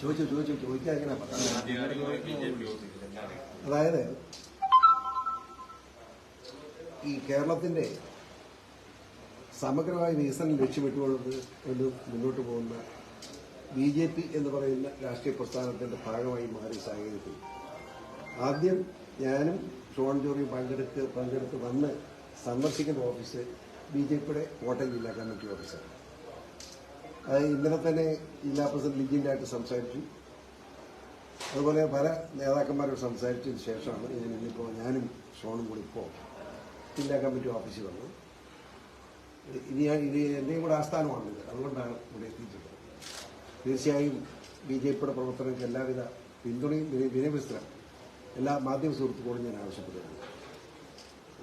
ചോദിച്ചു ചോദിച്ചു എന്താണ് അതായത് ഈ കേരളത്തിന്റെ സമഗ്രമായ വികസനം ലക്ഷ്യമിട്ടുകൊണ്ട് കൊണ്ട് മുന്നോട്ട് പോകുന്ന ബി ജെ പി എന്ന് പറയുന്ന രാഷ്ട്രീയ പ്രസ്ഥാനത്തിന്റെ ഭാഗമായി മാറിയ സാഹചര്യത്തിൽ ആദ്യം ഞാനും ഷോൺ ജോറിയും പങ്കെടുത്ത് പങ്കെടുത്ത് വന്ന് സന്ദർശിക്കുന്ന ഓഫീസ് ബി ജെ പിയുടെ കോട്ടയം ജില്ലാ കമ്മിറ്റി ഓഫീസാണ്. അത് ഇന്നലെ തന്നെ ജില്ലാ പ്രസിഡന്റ് ലിജിന്റായിട്ട് സംസാരിച്ചു. അതുപോലെ പല നേതാക്കന്മാരോട് സംസാരിച്ചതിന് ശേഷമാണ് ഞാൻ ഇന്നിപ്പോൾ ഞാനും ഷോണും കൂടി ഇപ്പോൾ ജില്ലാ കമ്മിറ്റി ഓഫീസിൽ വന്നു. ഇനി ഇത് എന്റെയും കൂടെ ആസ്ഥാനമാണ് ഇത്. അതുകൊണ്ടാണ് ഇവിടെ എത്തിയിട്ടുള്ളത്. തീർച്ചയായും ബി ജെ പിയുടെ പ്രവർത്തനങ്ങൾക്ക് എല്ലാവിധ പിന്തുണയും വിന- വിനയവിസ്തരം എല്ലാ മാധ്യമ സുഹൃത്തുക്കളോടും ഞാൻ ആവശ്യപ്പെടുകയാണ്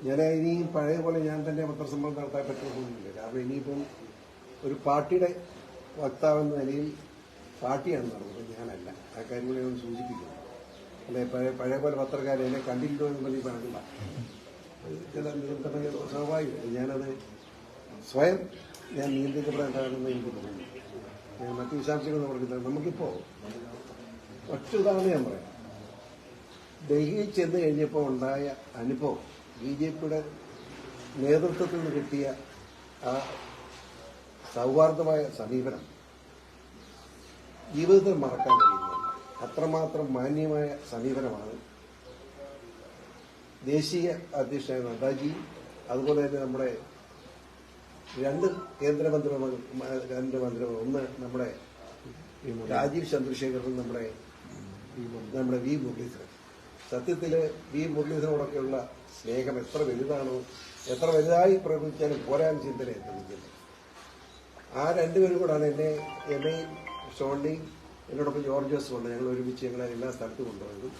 ഞാൻ ഇനിയും പഴയ പോലെ ഞാൻ തന്നെ പത്രസമ്മേളനം നടത്താൻ പറ്റുമെന്നില്ല കാരണം ഇനിയിപ്പം ഒരു പാർട്ടിയുടെ വക്താവെന്ന നിലയിൽ പാർട്ടിയാണ് നടന്നത് ഞാനല്ല. ആ കാര്യം കൂടി ഞാൻ സൂചിപ്പിക്കുന്നു. അല്ലെ പഴയ പഴയ പോലെ പത്രക്കാരെ എന്നെ കണ്ടില്ലോ എന്ന് പറഞ്ഞ് അത് ചില നിയന്ത്രണങ്ങൾ സ്വാഭാവികം ഞാനത് സ്വയം ഞാൻ നിയന്ത്രിക്കപ്പെടേണ്ടതാണെന്ന് എനിക്ക് തോന്നുന്നു. ഞാൻ മറ്റു വിശാംശങ്ങൾ പറഞ്ഞില്ല നമുക്കിപ്പോൾ ഒറ്റ ഉദാഹരണം ഞാൻ പറയാം. ഡൽഹിയിൽ ചെന്ന് കഴിഞ്ഞപ്പോൾ ഉണ്ടായ അനുഭവം ബി ജെ പിയുടെ നേതൃത്വത്തിൽ നിന്ന് കിട്ടിയ ആ സൗഹാർദ്ദമായ സമീപനം. ജീവിതത്തിൽ മറക്കാൻ കഴിയുന്നില്ല. അത്രമാത്രം മാന്യമായ സമീപനമാണ് ദേശീയ അധ്യക്ഷനായ നദ്ദാജി അതുപോലെ തന്നെ നമ്മുടെ രണ്ട് കേന്ദ്രമന്ത്രിമാർ കേന്ദ്രമന്ത്രിമാർ ഒന്ന് നമ്മുടെ രാജീവ് ചന്ദ്രശേഖരൻ നമ്മുടെ നമ്മുടെ വി മുരളീധരൻ. സത്യത്തിൽ വി മുരളീധരനോടൊക്കെയുള്ള സ്നേഹം എത്ര വലുതാണോ എത്ര വലുതായി പ്രവർത്തിച്ചാലും പോരാൻ ചിന്തന എത്തിക്കുന്നത് ആ രണ്ടുപേരും കൂടാണ് എന്നെ എമ്മയും ഷോണിനെയും എന്നോടൊപ്പം ജോർജ് ജോസും ഉണ്ട് ഞങ്ങൾ ഒരുമിച്ച് ഞങ്ങളെ എല്ലാ സ്ഥലത്തും കൊണ്ടുപോയതും.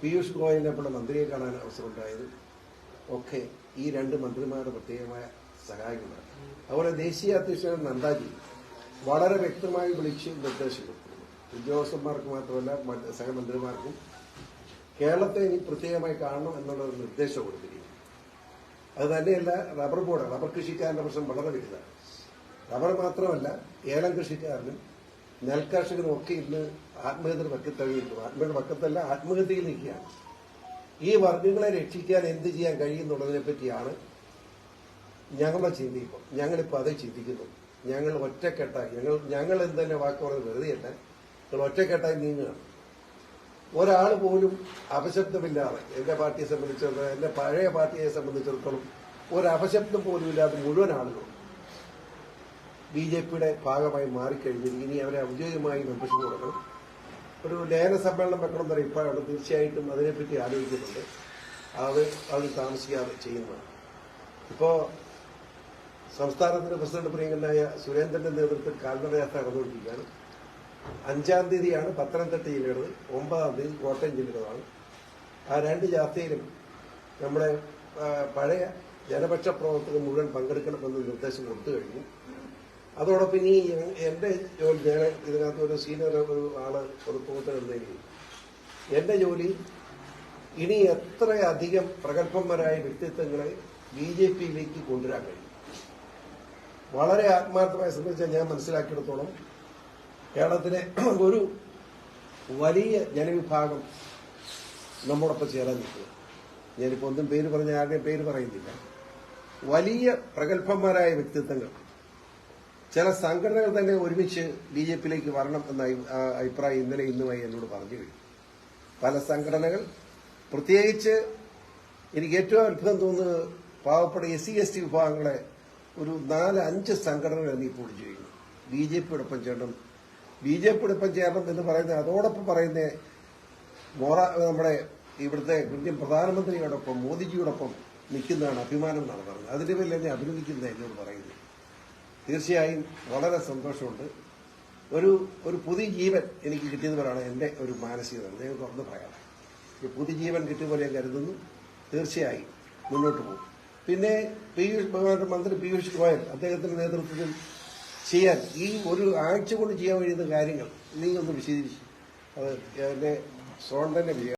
പീയൂഷ് ഗോയലിനെ പോലെ മന്ത്രിയെ കാണാൻ അവസരം ഉണ്ടായതും ഒക്കെ ഈ രണ്ട് മന്ത്രിമാരുടെ പ്രത്യേകമായ സഹായങ്ങളാണ്. അതുപോലെ ദേശീയ അധ്യക്ഷൻ നന്ദാജി വളരെ വ്യക്തമായി വിളിച്ച് നിർദ്ദേശം കൊടുത്തു ഉദ്യോഗസ്ഥന്മാർക്ക് മാത്രമല്ല സഹമന്ത്രിമാർക്കും കേരളത്തെ ഇനി പ്രത്യേകമായി കാണണം എന്നുള്ള നിർദ്ദേശം കൊടുത്തിരിക്കുന്നു. അത് തന്നെയല്ല റബ്ബർ ബോർഡ് റബ്ബർ കൃഷിക്കാരന്റെ പ്രശ്നം വളരെ വലുതാണ്. റബ്ബർ മാത്രമല്ല ഏലം കൃഷിക്കാരനും നെൽകർഷകനും ഒക്കെ ഇന്ന് ആത്മഹത്യ വക്കത്തഴിയുന്നു ആത്മഹത്യ വക്കത്തല്ല ആത്മഹത്യയിൽ നിൽക്കുകയാണ്. ഈ വർഗങ്ങളെ രക്ഷിക്കാൻ എന്ത് ചെയ്യാൻ കഴിയുന്നുള്ളതിനെ പറ്റിയാണ് ഞങ്ങളുടെ ചിന്ത ഞങ്ങളിപ്പോൾ അതേ ചിന്തിക്കുന്നു. ഞങ്ങൾ ഒറ്റക്കെട്ടായി ഞങ്ങൾ ഞങ്ങൾ എന്ത് തന്നെ വാക്ക് പറയുന്നത് വെറുതെയല്ല ഞങ്ങൾ ഒറ്റക്കെട്ടായി നീങ്ങുകയാണ്. ഒരാൾ പോലും അപശബ്ദമില്ലാതെ എന്റെ പാർട്ടിയെ സംബന്ധിച്ചിടത്തോളം എന്റെ പഴയ പാർട്ടിയെ സംബന്ധിച്ചിടത്തോളം ഒരു അപശബ്ദം പോലും ഇല്ലാതെ മുഴുവൻ ആളുകളും ബി ജെ പിയുടെ ഭാഗമായി മാറിക്കഴിഞ്ഞിരിക്കും ഇനി അവരെ ഔദ്യോഗികമായി മെമ്പർഷിപ്പ് കൊടുക്കണം. ഒരു ലേന സമ്മേളനം വെക്കണം എന്നറിയാം ഇപ്പോഴാണ് തീർച്ചയായിട്ടും അതിനെപ്പറ്റി ആലോചിക്കുന്നുണ്ട്. അത് അത് താമസിക്കാതെ ചെയ്യുന്നതാണ്. ഇപ്പോ സംസ്ഥാനത്തിന്റെ പ്രസിഡന്റ് പ്രിയങ്കനായ സുരേന്ദ്രന്റെ നേതൃത്വത്തിൽ കാൽനടയാത്ര നടന്നുകൊണ്ടിരിക്കുകയാണ്. അഞ്ചാം തീയതിയാണ് പത്തനംതിട്ട ജില്ലയുടേത്. ഒമ്പതാം തീയതി കോട്ടയം ജില്ലയുടേതാണ്. ആ രണ്ട് ജാഥയിലും നമ്മുടെ പഴയ ജനപക്ഷ പ്രവർത്തകർ മുഴുവൻ പങ്കെടുക്കണമെന്ന് നിർദ്ദേശം കൊടുത്തു കഴിഞ്ഞു. അതോടൊപ്പം ഇനി എന്റെ ജോലി ഞാൻ ഇതിനകത്ത് ഒരു സീനിയർ ഒരു ആൾ ഒരു പ്രവർത്തകൻ എന്റെ ജോലി ഇനി എത്രയധികം പ്രഗത്ഭന്മാരായ വ്യക്തിത്വങ്ങളെ ബി ജെ പിയിലേക്ക് കൊണ്ടുവരാൻ കഴിയും? വളരെ ആത്മാർത്ഥമായി സംബന്ധിച്ചാൽ ഞാൻ മനസ്സിലാക്കിയെടുത്തോളം കേരളത്തിലെ ഒരു വലിയ ജനവിഭാഗം നമ്മോടൊപ്പം ചേരാൻ നിൽക്കുക. ഞാനിപ്പോൾ ഒന്നും പേര് പറഞ്ഞ ആരുടെയും പേര് പറയുന്നില്ല. വലിയ പ്രഗത്ഭന്മാരായ വ്യക്തിത്വങ്ങൾ ചില സംഘടനകൾ തന്നെ ഒരുമിച്ച് ബി ജെ പിയിലേക്ക് വരണം എന്ന അഭിപ്രായം ഇന്നലെ ഇന്നുമായി എന്നോട് പറഞ്ഞു കഴിഞ്ഞു. പല സംഘടനകൾ പ്രത്യേകിച്ച് എനിക്ക് ഏറ്റവും അത്ഭുതം തോന്നുന്നത് പാവപ്പെട്ട എസ് സി എസ് ടി വിഭാഗങ്ങളെ ഒരു നാല് അഞ്ച് സംഘടനകൾ പൊളിച്ചു കഴിഞ്ഞു ബി ജെ പിയോടൊപ്പം ചേരണം ബി ജെ പിയോടൊപ്പം ചേരണം എന്ന് പറയുന്ന അതോടൊപ്പം പറയുന്ന മോറ നമ്മുടെ ഇവിടുത്തെ ഇന്ത്യൻ പ്രധാനമന്ത്രിയോടൊപ്പം മോദിജിയോടൊപ്പം നിൽക്കുന്നതാണ് അഭിമാനം എന്നാണ് പറയുന്നത് അതിന്റെ പേരിൽ എന്നെ അഭിനന്ദിക്കുന്നത് എന്നോട് പറയുന്നത് തീർച്ചയായും വളരെ സന്തോഷമുണ്ട്. ഒരു ഒരു പുതിയ ജീവൻ എനിക്ക് കിട്ടിയതുപോലാണ് എന്റെ ഒരു മാനസികത അദ്ദേഹം തുറന്ന് പറയാം പുതിയ ജീവൻ കിട്ടിയ പോലെ കരുതുന്നു. തീർച്ചയായും മുന്നോട്ട് പോകും. പിന്നെ പീയൂഷ് ബഹുമാനപ്പെട്ട മന്ത്രി പീയൂഷ് ഗോയൽ അദ്ദേഹത്തിന്റെ നേതൃത്വത്തിൽ ചെയ്യാൻ ഈ ഒരു ആഴ്ച കൊണ്ട് ചെയ്യാൻ കഴിയുന്ന കാര്യങ്ങൾ നീ ഒന്ന് വിശദീകരിച്ചു അത് എന്റെ സോണ്ടന്റെ